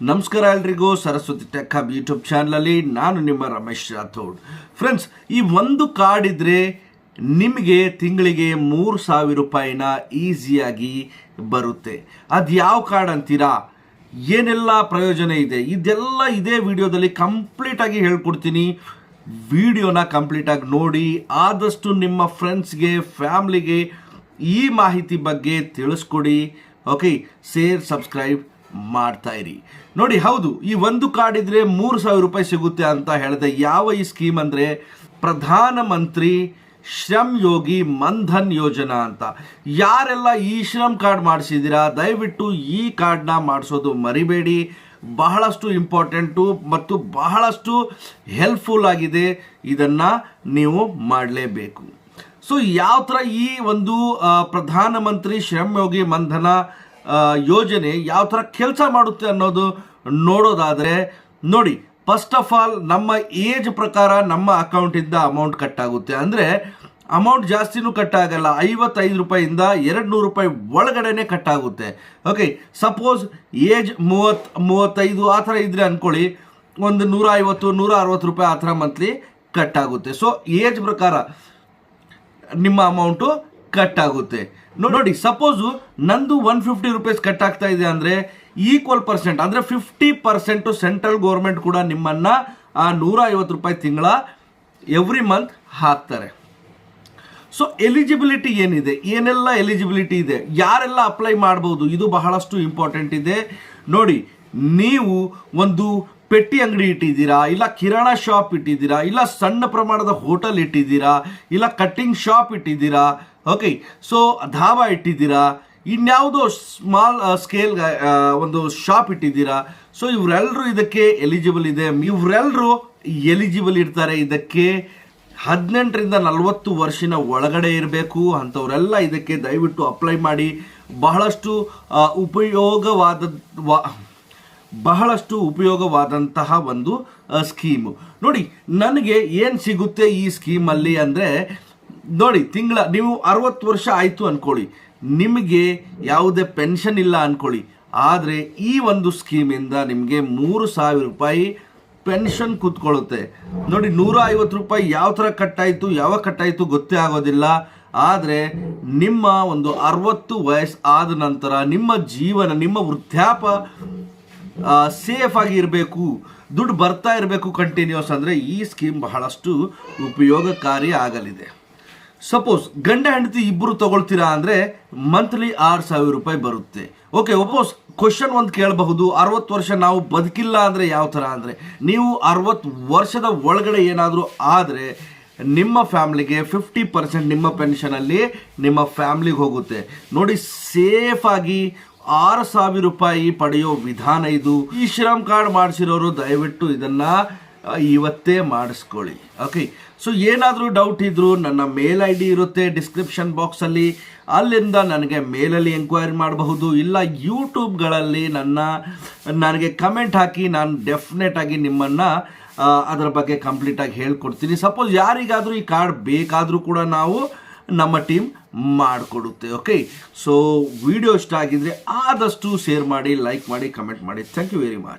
ನಮಸ್ಕಾರ ಎಲ್ರಿಗೂ, Saraswati tech hub YouTube ಚಾನಲಲ್ಲಿ ನಾನು ನಿಮ್ಮ ರಮೇಶ್ ರಾಥೋಡ್. ಫ್ರೆಂಡ್ಸ್ ಈ ಒಂದು ಕಾರ್ಡ್ ಇದ್ರೆ ನಿಮಗೆ ತಿಂಗಳಿಗೆ ಮೂರು ಸಾವಿರ ರೂಪಾಯಿನ ಈಸಿಯಾಗಿ ಬರುತ್ತೆ. ಅದು ಯಾವ ಕಾರ್ಡ್ ಅಂತೀರಾ? ಏನೆಲ್ಲ ಪ್ರಯೋಜನ ಇದೆ? ಇದೆಲ್ಲ ಇದೇ ವಿಡಿಯೋದಲ್ಲಿ ಕಂಪ್ಲೀಟಾಗಿ ಹೇಳ್ಕೊಡ್ತೀನಿ. ವಿಡಿಯೋನ ಕಂಪ್ಲೀಟಾಗಿ ನೋಡಿ, ಆದಷ್ಟು ನಿಮ್ಮ ಫ್ರೆಂಡ್ಸ್ಗೆ ಫ್ಯಾಮ್ಲಿಗೆ ಈ ಮಾಹಿತಿ ಬಗ್ಗೆ ತಿಳಿಸ್ಕೊಡಿ. ಓಕೆ ಶೇರ್ ಸಬ್ಸ್ಕ್ರೈಬ್ ಮಾಡ್ತಾ ಇರಿ. ನೋಡಿ ಹೌದು ಈ ಒಂದು ಕಾರ್ಡ್ ಇದ್ರೆ ಮೂರು ಸಾವಿರ ರೂಪಾಯಿ ಸಿಗುತ್ತೆ ಅಂತ ಹೇಳಿದೆ. ಯಾವ ಈ ಸ್ಕೀಮ್ ಅಂದರೆ ಪ್ರಧಾನಮಂತ್ರಿ ಶ್ರಮ್ ಯೋಗಿ ಮನ್ಧನ್ ಯೋಜನಾ ಅಂತ. ಯಾರೆಲ್ಲ ಈ ಶ್ರಮ್ ಕಾರ್ಡ್ ಮಾಡಿಸಿದ್ದೀರಾ ದಯವಿಟ್ಟು ಈ ಕಾರ್ಡ್ನ ಮಾಡಿಸೋದು ಮರಿಬೇಡಿ. ಬಹಳಷ್ಟು ಇಂಪಾರ್ಟೆಂಟು ಮತ್ತು ಬಹಳಷ್ಟು ಹೆಲ್ಪ್ಫುಲ್ ಆಗಿದೆ. ಇದನ್ನು ನೀವು ಮಾಡಲೇಬೇಕು. ಸೊ ಯಾವ ಥರ ಈ ಒಂದು ಪ್ರಧಾನಮಂತ್ರಿ ಶ್ರಮ್ ಯೋಗಿ ಮನ್ಧನ ಆ, ಯೋಜನೆ ಯಾವ ಥರ ಕೆಲಸ ಮಾಡುತ್ತೆ ಅನ್ನೋದು ನೋಡೋದಾದರೆ, ನೋಡಿ ಫಸ್ಟ್ ಆಫ್ ಆಲ್ ನಮ್ಮ ಏಜ್ ಪ್ರಕಾರ ನಮ್ಮ ಅಕೌಂಟಿಂದ ಅಮೌಂಟ್ ಕಟ್ ಆಗುತ್ತೆ. ಅಂದರೆ ಅಮೌಂಟ್ ಜಾಸ್ತಿನೂ ಕಟ್ ಆಗಲ್ಲ. ಐವತ್ತೈದು ರೂಪಾಯಿಂದ ಎರಡು ನೂರು ರೂಪಾಯಿ ಒಳಗಡೆನೆ ಕಟ್ ಆಗುತ್ತೆ. ಓಕೆ ಸಪೋಸ್ ಏಜ್ ಮೂವತ್ತು, ಮೂವತ್ತೈದು ಆ ಥರ ಇದ್ರೆ ಅಂದ್ಕೊಳ್ಳಿ ಒಂದು ನೂರ ಐವತ್ತು ನೂರ ಅರವತ್ತು ರೂಪಾಯಿ ಆ ಥರ ಮಂತ್ಲಿ ಕಟ್ ಆಗುತ್ತೆ. ಸೊ ಏಜ್ ಪ್ರಕಾರ ನಿಮ್ಮ ಅಮೌಂಟು ಕಟ್ ಆಗುತ್ತೆ ನೋಡಿ ಸಪೋಸು ನಂದು ಒನ್ ಫಿಫ್ಟಿ ರುಪೀಸ್ ಕಟ್ ಆಗ್ತಾ ಇದೆ ಅಂದರೆ ಈಕ್ವಲ್ ಪರ್ಸೆಂಟ್ ಅಂದರೆ ಫಿಫ್ಟಿ ಪರ್ಸೆಂಟು ಸೆಂಟ್ರಲ್ ಗೌರ್ಮೆಂಟ್ ಕೂಡ ನಿಮ್ಮನ್ನು, ಆ ನೂರ ಐವತ್ತು ರೂಪಾಯಿ ತಿಂಗಳ ಎವ್ರಿ ಮಂತ್ ಹಾಕ್ತಾರೆ. ಸೊ ಎಲಿಜಿಬಿಲಿಟಿ ಏನಿದೆ? ಏನೆಲ್ಲ ಎಲಿಜಿಬಿಲಿಟಿ ಇದೆ? ಯಾರೆಲ್ಲ ಅಪ್ಲೈ ಮಾಡ್ಬೋದು? ಇದು ಬಹಳಷ್ಟು ಇಂಪಾರ್ಟೆಂಟ್ ಇದೆ. ನೋಡಿ, ನೀವು ಒಂದು ಪೆಟ್ಟಿ ಅಂಗಡಿ ಇಟ್ಟಿದ್ದೀರಾ, ಇಲ್ಲ ಕಿರಾಣ ಶಾಪ್ ಇಟ್ಟಿದ್ದೀರಾ, ಇಲ್ಲ ಸಣ್ಣ ಪ್ರಮಾಣದ ಹೋಟೆಲ್ ಇಟ್ಟಿದ್ದೀರಾ, ಇಲ್ಲ ಕಟ್ಟಿಂಗ್ ಶಾಪ್ ಇಟ್ಟಿದ್ದೀರಾ ಓಕೆ ಸೊ ಧಾಬಾ ಇಟ್ಟಿದ್ದೀರಾ? ಇನ್ಯಾವುದೋ ಸ್ಮಾಲ್ ಸ್ಕೇಲ್ ಒಂದು ಶಾಪ್ ಇಟ್ಟಿದ್ದೀರಾ? ಸೊ ಇವರೆಲ್ಲರೂ ಇದಕ್ಕೆ ಎಲಿಜಿಬಲ್ ಇದೆ. ಇವರೆಲ್ಲರೂ ಎಲಿಜಿಬಲ್ ಇರ್ತಾರೆ. ಇದಕ್ಕೆ ಹದಿನೆಂಟರಿಂದ ನಲವತ್ತು ವರ್ಷಿನ ಒಳಗಡೆ ಇರಬೇಕು. ಅಂಥವರೆಲ್ಲ ಇದಕ್ಕೆ ದಯವಿಟ್ಟು ಅಪ್ಲೈ ಮಾಡಿ. ಬಹಳಷ್ಟು ಉಪಯೋಗವಾದ ಬಹಳಷ್ಟು ಉಪಯೋಗವಾದಂತಹ ಒಂದು ಸ್ಕೀಮು ನೋಡಿ, ನನಗೆ ಏನು ಸಿಗುತ್ತೆ ಈ ಸ್ಕೀಮಲ್ಲಿ ಅಂದರೆ ನೋಡಿ, ತಿಂಗಳ, ನೀವು ಅರವತ್ತು ವರ್ಷ ಆಯಿತು ಅಂದ್ಕೊಳ್ಳಿ ನಿಮಗೆ ಯಾವುದೇ ಪೆನ್ಷನ್ ಇಲ್ಲ ಅಂದ್ಕೊಳ್ಳಿ ಆದರೆ ಈ ಒಂದು ಸ್ಕೀಮಿಂದ ನಿಮಗೆ ಮೂರು ಸಾವಿರ ರೂಪಾಯಿ ಪೆನ್ಷನ್ ಕೂತ್ಕೊಳ್ಳುತ್ತೆ. ನೋಡಿ, ನೂರ ಐವತ್ತು ರೂಪಾಯಿ ಯಾವ ಥರ ಕಟ್ಟಾಯಿತು ಯಾವಾಗ ಕಟ್ಟಾಯಿತು ಗೊತ್ತೇ ಆಗೋದಿಲ್ಲ. ಆದರೆ ನಿಮ್ಮ ಒಂದು ಅರವತ್ತು ವಯಸ್ಸು ಆದ ನಂತರ ನಿಮ್ಮ ಜೀವನ, ನಿಮ್ಮ ವೃದ್ಧಾಪ ಸೇಫ್ ಆಗಿ ಇರಬೇಕು. ದುಡ್ಡು ಬರ್ತಾ ಇರಬೇಕು ಕಂಟಿನ್ಯೂಸ್ ಅಂದರೆ ಈ ಸ್ಕೀಮ್ ಬಹಳಷ್ಟು ಉಪಯೋಗಕಾರಿ ಆಗಲಿದೆ. ಸಪೋಸ್ ಗಂಡ ಹೆಂಡತಿ ಇಬ್ಬರು ತಗೊಳ್ತೀರಾ ಅಂದರೆ ಮಂತ್ಲಿ ಆರು ಸಾವಿರ ರೂಪಾಯಿ ಬರುತ್ತೆ. ಓಕೆ ಒಪೋಸ್ ಕ್ವಶನ್ ಒಂದು ಕೇಳಬಹುದು. ಅರವತ್ತು ವರ್ಷ ನಾವು ಬದುಕಿಲ್ಲ ಅಂದರೆ ಯಾವ ಥರ ಅಂದರೆ, ನೀವು ಅರವತ್ತು ವರ್ಷದ ಒಳಗಡೆ ಏನಾದರೂ ಆದರೆ ನಿಮ್ಮ ಫ್ಯಾಮ್ಲಿಗೆ ಫಿಫ್ಟಿ ಪರ್ಸೆಂಟ್ ನಿಮ್ಮ ಪೆನ್ಷನಲ್ಲಿ ನಿಮ್ಮ ಫ್ಯಾಮ್ಲಿಗೆ ಹೋಗುತ್ತೆ. ನೋಡಿ ಸೇಫಾಗಿ ಆರು ಸಾವಿರ ರೂಪಾಯಿ ಪಡೆಯೋ ವಿಧಾನ ಇದು. ಈ ಶ್ರಮ್ ಕಾರ್ಡ್ ಮಾಡಿಸಿರೋರು ದಯವಿಟ್ಟು ಇದನ್ನ ಇವತ್ತೇ ಮಾಡಿಸ್ಕೊಳ್ಳಿ. ಓಕೆ ಸೊ ಏನಾದರೂ ಡೌಟ್ ಇದ್ದರೂ ನನ್ನ ಮೇಲ್ ಐ ಡಿ ಇರುತ್ತೆ ಡಿಸ್ಕ್ರಿಪ್ಷನ್ ಬಾಕ್ಸಲ್ಲಿ ಅಲ್ಲಿಂದ ನನಗೆ ಮೇಲಲ್ಲಿ ಎಂಕ್ವೈರಿ ಮಾಡಬಹುದು. ಇಲ್ಲ ಯೂಟ್ಯೂಬ್ಗಳಲ್ಲಿ ನನ್ನ, ನನಗೆ ಕಮೆಂಟ್ ಹಾಕಿ ನಾನು ಡೆಫಿನೆಟಾಗಿ ನಿಮ್ಮನ್ನು ಅದರ ಬಗ್ಗೆ ಕಂಪ್ಲೀಟಾಗಿ ಹೇಳ್ಕೊಡ್ತೀನಿ. ಸಪೋಸ್ ಯಾರಿಗಾದರೂ ಈ ಕಾರ್ಡ್ ಬೇಕಾದರೂ ಕೂಡ ನಾವು ನಮ್ಮ ಟೀಮ್ ಮಾಡಿಕೊಡುತ್ತೆ. ಓಕೆ ಸೊ ವಿಡಿಯೋ ಇಷ್ಟ ಆಗಿದ್ರೆ ಆದಷ್ಟು ಶೇರ್ ಮಾಡಿ ಲೈಕ್ ಮಾಡಿ ಕಮೆಂಟ್ ಮಾಡಿ. Thank you very much